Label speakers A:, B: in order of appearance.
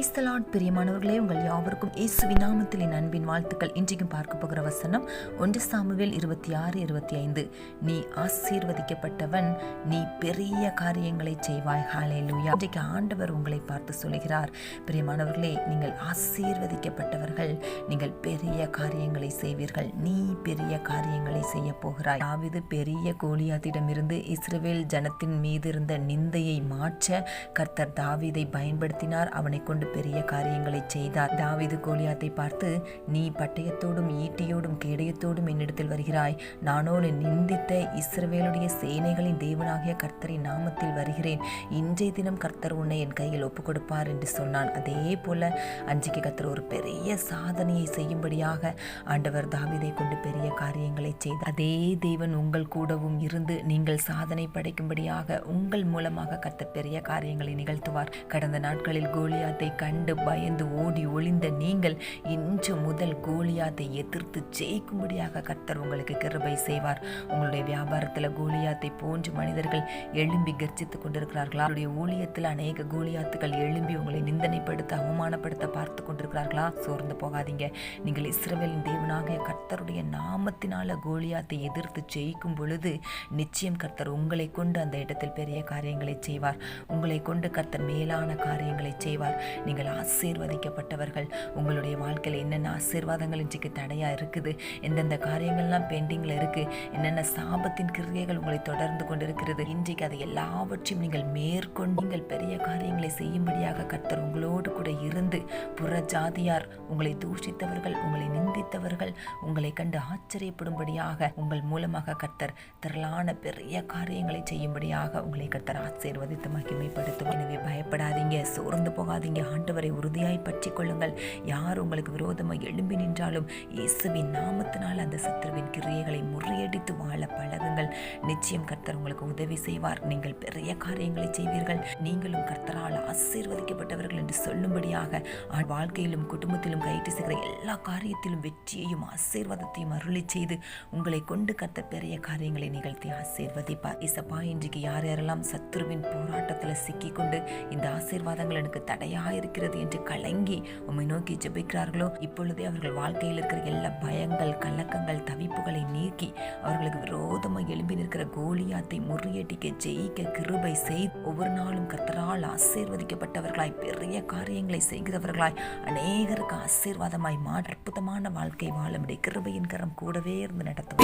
A: Praise the Lord பிரியமானவர்களே உங்கள் யாவருக்கும் இயேசு நாமத்தில் என் அன்பின் வாழ்த்துக்கள். இன்றைக்கும் பார்க்க போகிற வசனம் ஒன்று சாமுவேல் இருபத்தி ஆறு இருபத்தி ஐந்து. நீ ஆசீர்வதிக்கப்பட்டவன் நீ பெரிய காரியங்களை செய்வாய். ஹalleluya இன்றைக்கு ஆண்டவர் உங்களை பார்த்து சொல்கிறார் பிரியமானவர்களே நீங்கள் ஆசீர்வதிக்கப்பட்டவர்கள் நீங்கள் பெரிய காரியங்களை செய்வீர்கள். நீ பெரிய காரியங்களை செய்ய போகிறாய். ஆவிது பெரிய கோலியாத்திடமிருந்து இஸ்ரேல் ஜனத்தின் மீது இருந்த நிந்தையை மாற்ற கர்த்தர் தாவீதை பயன்படுத்தினார். அவனை கொண்டு பெரிய காரியங்களை செய்தார். தாவீது கோலியாத்தை பார்த்து நீ பட்டயத்தோடும் ஈட்டியோடும் கேடயத்தோடும் என்னிடத்தில் வருகிறாய். நானோடு நிந்தித்த இஸ்ரவேலுடைய சேனைகளின் தேவனாகிய கர்த்தரின் நாமத்தில் வருகிறேன். இன்றைய தினம் கர்த்தர் உன்னை என் கையில் ஒப்பு கொடுப்பார் என்று சொன்னான். அதே போல அஞ்சிக்கு கர்த்தர் ஒரு பெரிய சாதனையை செய்யும்படியாக ஆண்டவர் தாவீதை கொண்டு பெரிய காரியங்களை செய்தார். அதே தேவன் உங்கள் கூடவும் இருந்து நீங்கள் சாதனை படைக்கும்படியாக உங்கள் மூலமாக கர்த்தர் பெரிய காரியங்களை நிகழ்த்துவார். கடந்த நாட்களில் கோலியாத்தை கண்டு பயந்து ஓடி ஒளிந்த நீங்கள் இன்று முதல் கோலியாத்தை எதிர்த்து ஜெயிக்கும்படியாக கர்த்தர் உங்களுக்கு கிருபை செய்வார். உங்களுடைய வியாபாரத்தில் கோலியாத்தை போன்று மனிதர்கள் எழும்பி கர்ஜித்துக் கொண்டிருக்கிறார்களா? அவருடைய ஊழியத்தில் அநேக கோலியாத்துக்கள் எழும்பி உங்களை நிந்தனைப்படுத்த அவமானப்படுத்த பார்த்து கொண்டிருக்கிறார்களா? சோர்ந்து போகாதீங்க. நீங்கள் இஸ்ரவேலின் தேவனாகிய கர்த்தருடைய நாமத்தினால கோலியாத்தை எதிர்த்து ஜெயிக்கும் பொழுது நிச்சயம் கர்த்தர் உங்களை கொண்டு அந்த இடத்தில் பெரிய காரியங்களை செய்வார். உங்களை கொண்டு கர்த்தர் மேலான காரியங்களை செய்வார். நீங்கள் ஆசீர்வதிக்கப்பட்டவர்கள். உங்களுடைய வாழ்க்கையில் என்னென்ன ஆசீர்வாதங்கள் இன்றைக்கு தடையாக இருக்குது? எந்தெந்த காரியங்கள்லாம் பெண்டிங்கில் இருக்குது என்னென்ன சாபத்தின் கிரியைகள் உங்களை தொடர்ந்து கொண்டிருக்கிறது? இன்றைக்கு அதை எல்லாவற்றையும் நீங்கள் மேற்கொண்டு நீங்கள் பெரிய காரியங்களை செய்யும்படியாக கர்த்தர் உங்களோடு கூட இருந்து புற ஜாதியார் உங்களை தூஷித்தவர்கள் உங்களை நிந்தித்தவர்கள் உங்களை கண்டு ஆச்சரியப்படும்படியாக உங்கள் மூலமாக கர்த்தர் திரளான பெரிய காரியங்களை செய்யும்படியாக உங்களை கர்த்தர் ஆசீர்வதித்து மகிமைப்படுத்தும். எனவே பயப்படாதீங்க சோர்ந்து போகாதீங்க. ஆண்டவரை உறுதியாய் பற்றி கொள்ளுங்கள் யார் உங்களுக்கு விரோதமாக எழும்பி நின்றாலும் இயேசுவின் நாமத்தினால் அந்த சத்துருவின் கிரியைகளை முறியடித்து வாழ பழகுங்கள். நிச்சயம் கர்த்தர் உங்களுக்கு உதவி செய்வார். நீங்கள் பெரிய காரியங்களை செய்வீர்கள். நீங்களும் கர்த்தரால் ஆசீர்வதிக்கப்பட்டவர்கள் என்று சொல்லும்படியாக ஆ- வாழ்க்கையிலும் குடும்பத்திலும் கைட்டு செய்கிற எல்லா காரியத்திலும் வெற்றியையும் ஆசீர்வாதத்தையும் அருளி செய்து உங்களை கொண்டு கத்த பெரிய காரியங்களை நிகழ்த்தி ஆசீர்வதிப்பார். இசப்பா இன்றைக்கு யார் யாரெல்லாம் சத்துருவின் போராட்டத்தில் சிக்கிக்கொண்டு இந்த ஆசீர்வாதங்கள் எனக்கு தடையாக இருக்கிறது என்று கலங்கி உம்மை நோக்கி ஜெபிக்கிறார்களோ இப்பொழுதே அவர்கள் வாழ்க்கையில் இருக்கிற எல்லா பயங்கள் கலக்கங்கள் தவிப்புகளை நீக்கி அவர்களுக்கு விரோதமாக எழும்பி நிற்கிற கோலியாத்தை முறியடிக்க ஜெயிக்க கிருபை செய்து ஒவ்வொரு நாளும் கர்த்தரால் ஆசீர்வதிக்கப்பட்டவர்களாய் பெரிய காரியங்களை செய்கிறவர்களாய் அநேகருக்கு ஆசீர்வாதமாய் மாற்ற அற்புதமான வாழ்க்கை வாழும் கிருபையின் கரம் கூடவே இருந்து நடத்தும்